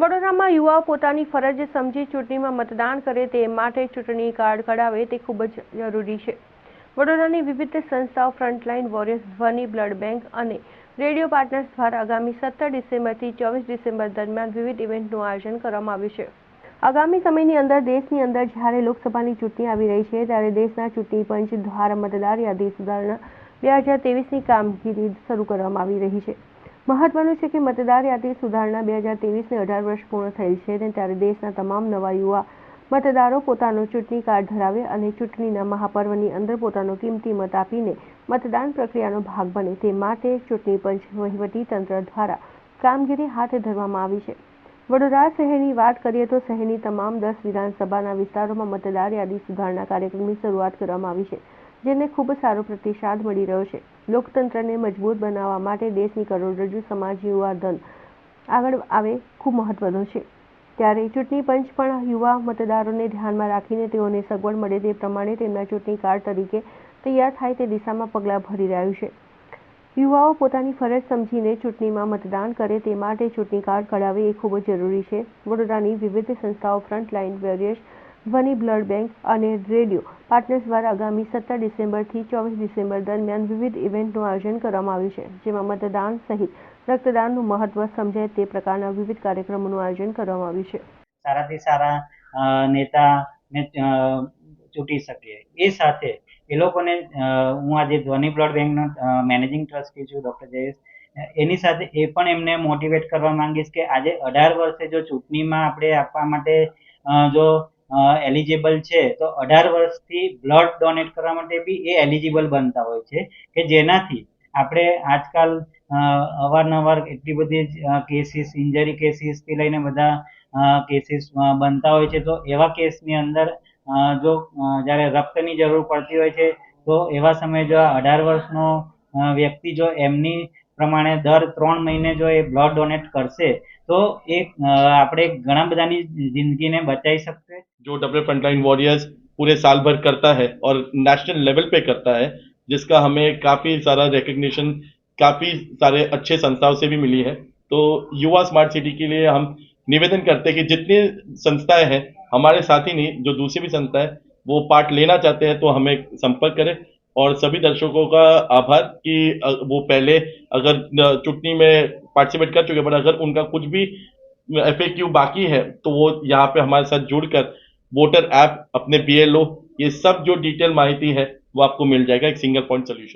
વડોદરામાં યુવાઓ પોતાની ફરજ સમજી ચૂંટણીમાં મતદાન કરે તે માટે ચૂંટણી કાર્ડ કઢાવે તે ખૂબ જ જરૂરી છે. વડોદરાની વિવિધ સંસ્થાઓ frontline warriors, Dhwani, blood bank અને રેડિયો પાર્ટનર્સ દ્વારા આગામી સત્તર ડિસેમ્બરથી ચોવીસ ડિસેમ્બર દરમિયાન વિવિધ ઇવેન્ટનું આયોજન કરવામાં આવ્યું છે. આગામી સમયની અંદર દેશની અંદર જ્યારે લોકસભાની ચૂંટણી આવી રહી છે ત્યારે દેશના ચૂંટણી પંચ દ્વારા મતદાર યાદી સુધારણા બે હજાર તેવીસની કામગીરી શરૂ કરવામાં આવી રહી છે. મહત્વનું છે કે મતદાર યાદી સુધારણા બે હજાર તેવીસને અઢાર વર્ષ પૂર્ણ થયેલ છે અને ત્યારે દેશના તમામ નવા યુવા મતદારો પોતાનો ચૂંટણી કાર્ડ ધરાવે અને ચૂંટણીના મહાપર્વની અંદર પોતાનો કિંમતી મત આપીને મતદાન પ્રક્રિયાનો ભાગ બને તે માટે ચૂંટણી પંચ વહીવટી તંત્ર દ્વારા કામગીરી હાથ ધરવામાં આવી છે. વડોદરા શહેરની વાત કરીએ તો શહેરની તમામ દસ વિધાનસભાના વિસ્તારોમાં મતદાર યાદી સુધારણા કાર્યક્રમની શરૂઆત કરવામાં આવી છે. જેને ખૂબ સારો પ્રતિસાદ મળી રહ્યો છે. લોકતંત્રને મજબૂત બનાવવા માટે દેશની કરોડરજ્જુ સમાજ, યુવા ધન આગળ આવે ખૂબ મહત્વનો છે. ત્યારે ચૂંટણી પંચ પણ યુવા મતદારોને ધ્યાનમાં રાખીને તેઓને સગવડ મળે તે પ્રમાણે તેમના ચૂંટણી કાર્ડ તરીકે તૈયાર થાય તે દિશામાં પગલાં ભરી રહ્યું છે. યુવાઓ પોતાની ફરજ સમજીને ચૂંટણીમાં મતદાન કરે તે માટે ચૂંટણી કાર્ડ કઢાવે એ ખૂબ જ જરૂરી છે. વડોદરાની વિવિધ સંસ્થાઓ frontline warriors Dhwani blood bank અને રેડિયો પાર્ટનર્સ દ્વારા આગામી સત્તર ડિસેમ્બરથી ચોવીસ ડિસેમ્બર દરમિયાન વિવિધ ઇવેન્ટનું આયોજન કરવામાં આવ્યું છે જેમાં મતદાન સહિત રક્તદાનનું મહત્વ સમજાય તે પ્રકારના વિવિધ કાર્યક્રમોનું આયોજન કરવામાં આવ્યું છે. સારાથી સારા અ, નેતાને અ, ચૂંટી શકીએ. એ સાથે એ લોકોને હું આજે ધ્વની બ્લડ બેંકનો મેનેજિંગ ટ્રસ્ટી છું ડૉક્ટર જયેશ. એની સાથે એ પણ એમને મોટિવેટ કરવા માંગીશ કે આજે અઢાર વર્ષે જો ચૂંટણીમાં આપણે આપવા માટે જો એલિજિબલ છે, તો અઢાર વર્ષથી બ્લડ ડોનેટ કરવા માટે બી એ એલિજિબલ બનતા હોય છે, કે જેનાથી આપણે આજકાલ અવારનવાર એટલી બધી કેસીસ ઇન્જરી કેસીસથી લઈને બધા કેસીસ બનતા હોય છે, તો એવા કેસની અંદર જો જ્યારે રક્તની જરૂર પડતી હોય છે, તો એવા સમયે જો અઢાર વર્ષનો વ્યક્તિ જો એમની પ્રમાણે દર ત્રણ મહિને જો એ બ્લડ ડોનેટ કરશે, તો એ આપણે ઘણા બધાની જિંદગીને બચાવી શકશે जो डब्ल्यू फ्रंटलाइन वॉरियर्स पूरे साल भर करता है और नेशनल लेवल पे करता है, जिसका हमें काफ़ी सारा रिकग्निशन काफ़ी सारे अच्छे संस्थाओं से भी मिली है। तो युवा स्मार्ट सिटी के लिए हम निवेदन करते हैं कि जितनी संस्थाएँ हैं, हमारे साथ ही नहीं, जो दूसरी भी संस्था है, वो पार्ट लेना चाहते हैं तो हमें संपर्क करें। और सभी दर्शकों का आभार कि वो पहले अगर चुटनी में पार्टिसिपेट कर चुके बट अगर उनका कुछ भी एफ़ बाकी है तो वो यहाँ पे हमारे साथ जुड़कर वोटर ऐप अपने बी ये सब जो डिटेल माहिती है वो आपको मिल जाएगा एक सिंगल पॉइंट सोल्यूशन